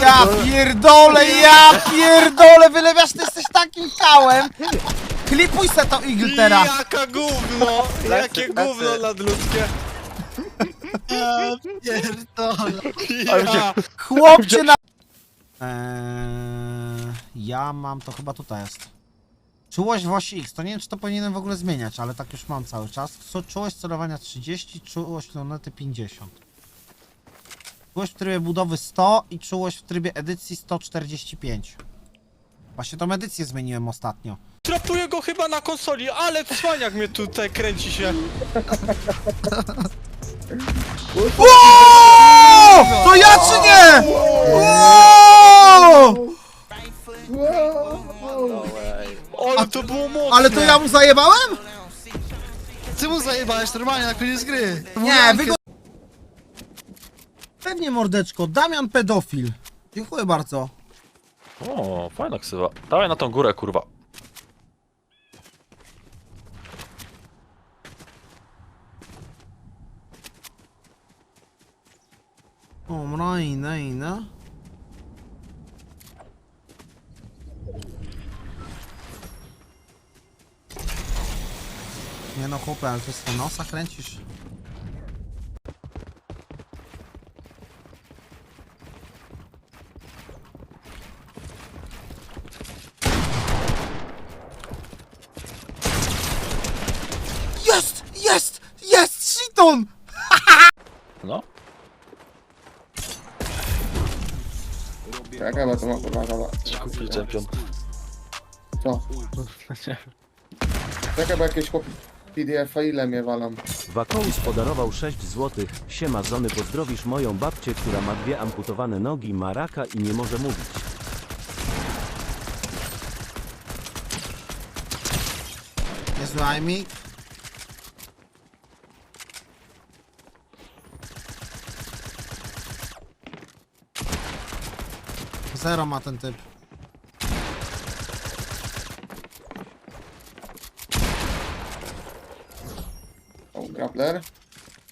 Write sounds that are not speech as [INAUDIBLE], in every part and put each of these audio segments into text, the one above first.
Ja pierdolę, ja pierdolę, wylewiasz, ty jesteś takim kałem. Klipuj se to igl teraz. Jaka gówno! Jakie gówno nadludzkie! Ja pierdolę. Ja. Chłopcie na... Eee, ja mam, to chyba tutaj jest. Czułość w osi X, to nie wiem czy to powinienem w ogóle zmieniać, ale tak już mam cały czas. Co- Czułość celowania 30, czułość lunety 50. Czułość w trybie budowy 100 i czułość w trybie edycji 145. Właśnie tą edycję zmieniłem ostatnio. Trapuję go chyba na konsoli, ale cwaniak mnie tutaj kręci się. [LAUGHS] O! To ja czy nie? O! Ale to było mocne! Ale to ja mu zajebałem? Ty mu zajebałeś normalnie na koniec gry. To Nie, wy go... Pewnie mordeczko, Damian pedofil. Dziękuję bardzo. O, fajna ksywa. Dawaj na tą górę, kurwa. O, mrojna, ina. Nie no chłopie, ale ty z nosa kręcisz. Jest! Jest! Shiton! [LAUGHS] No. Czekaj, bo to ma kurwa gala. Kupił czempion. Co? [LAUGHS] Czekaj, bo jakieś chłop... PDF-a ile mnie walam? Wakołus podarował 6 złotych. Siema Zony, pozdrowisz moją babcię, która ma dwie amputowane nogi, ma raka i nie może mówić. Nie słuchaj Zero ma ten typ. O, grappler.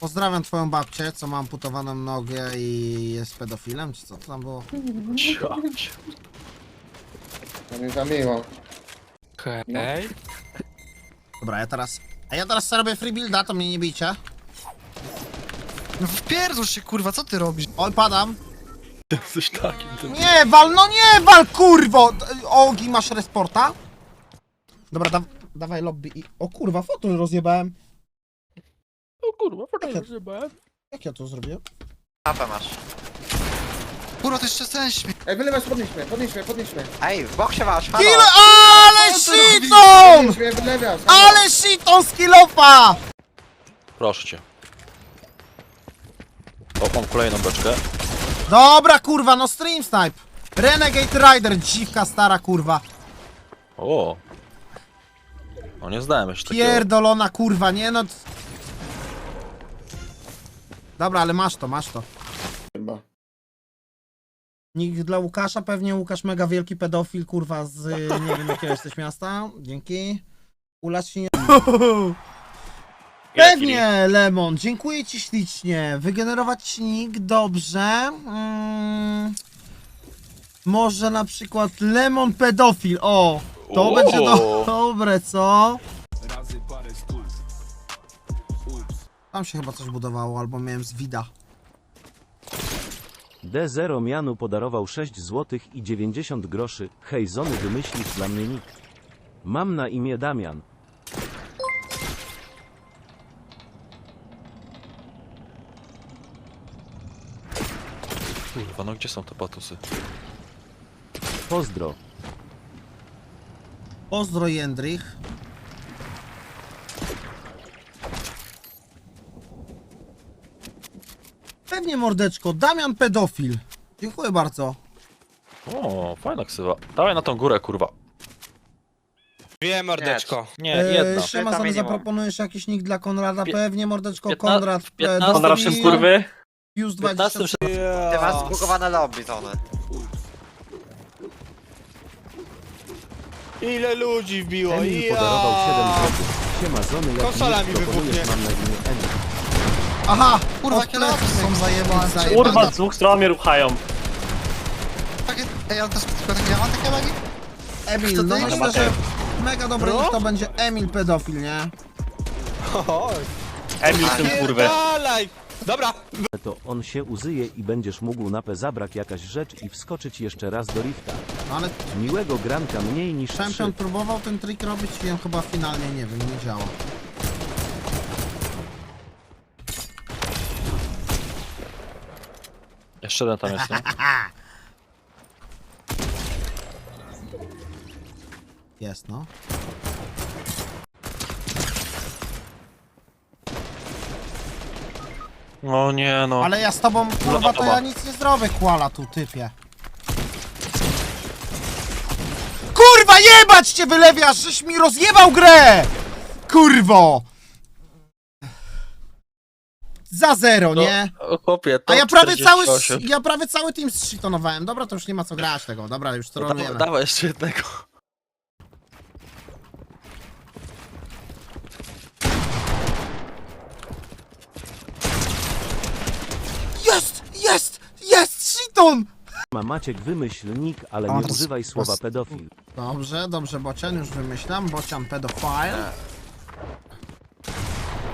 Pozdrawiam twoją babcię, co ma amputowaną nogę i jest pedofilem, czy co to tam było? Ciać. To mi za miło. Okej. Dobra, ja teraz... A ja teraz sobie robię free builda, to mnie nie bijcie. No wpierdol się kurwa, co ty robisz? Oj, padam. Coś takim. Nie wal, no nie wal, kurwo! Ogi, masz resporta? Dobra, da dawaj lobby i... O kurwa, fotel rozjebałem. O kurwa, Jak ja- fajnie, Jak ja to zrobiłem? Mapę masz. Kurwa, to jeszcze ten śmie... Ej, wylewasz, podnieśmy, podnieśmy, podnieśmy. Ej, w boksie masz, halo. Kill, ale shiton! Ale shiton z! Proszę cię. O, mam kolejną beczkę. Dobra, kurwa, no stream snipe. Renegade Rider, dziwka stara, kurwa. O. O, nie zdałem jeszcze takiego. Pierdolona, kurwa, nie no. Dobra, ale masz to, masz to. Chyba. Nikt dla Łukasza, pewnie Łukasz mega wielki pedofil, kurwa, z nie wiem jakiego jesteś miasta. Dzięki. Ula się nie... [LAUGHS] Pewnie, Lemon, dziękuję ci ślicznie. Wygenerować nick, dobrze. Mm, może na przykład Lemon pedofil, o. To O. będzie do... dobre, co? Tam się chyba coś budowało, albo miałem z wida. D0 Mianu podarował 6 złotych i 90 groszy. Hej Zony, wymyślisz dla mnie nick. Mam na imię Damian. Kurwa, no gdzie są te patusy? Pozdro. Pozdro Jędrych. Pewnie mordeczko, Damian pedofil. Dziękuję bardzo. O, fajna ksywa. Dawaj na tą górę, kurwa. Wiem, mordeczko. Nie, Eee, jedna. Siema, Zony, zaproponujesz jakiś nick dla Konrada? Pewnie mordeczko, piętna- Konrad. pedofil. Konrad Konrad kurwy. Plus 15 20. Ty masz zbugowane lobby, Tony. Ile ludzi wbiło, Emil podarował 7 ja. złotych. Siema Zony, jak Konsola mi wybuchnie. mam na imię Emil. Aha! Kurwa, plecy. są zajebane. Kurwa, z dwóch stron mnie ruchają. takie... Ej, ja też ja mam takie lagi? Emil, To no myślę, że mega dobry nick to będzie Emil pedofil, nie? Oj, Emil tym kurwę. dalej! Dobra, To on się uzyje i będziesz mógł na P zabrać jakaś rzecz i wskoczyć jeszcze raz do lifta. Ale Miłego granka mniej niż Champion 3. próbował ten trik robić i on chyba finalnie, nie wiem, nie działa. Jeszcze jeden tam jest, nie? [LAUGHS] Jest, no. No nie no. Ale ja z tobą, kurwa, to ja nic nie zrobię, kłala tu, typie. Kurwa, jebać cię wylewiasz, żeś mi rozjebał grę! Kurwo! Za zero, No, nie? o, Chłopie, to A ja prawie cały, 48. ja prawie cały team zshitonowałem. Dobra, to już nie ma co grać tego. Dobra, już No, trolujemy. dawaj jeszcze jednego. Jest! Jest! Shiton! Ma Maciek wymyśl nick, ale nie używaj słowa pedofil. Dobrze, dobrze, Bocian, już wymyślam. Bocian pedofile.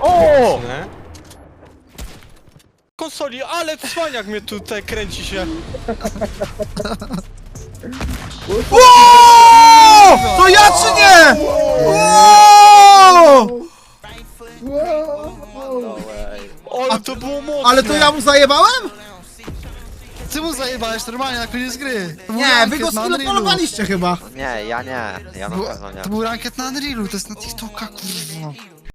O! nie? Konsoli, ale cwaniak mnie tutaj kręci się. O! To ja czy nie? O! O, to było mocne. Ale to ja mu zajebałem? Ty mu zajebałeś normalnie na koniec gry. To był Nie, wy ranket go na Unrealu. skilopolowaliście chyba. Nie, ja nie. Ja na pewno nie. To był ranket na Unrealu, to jest na TikToka, kurwa.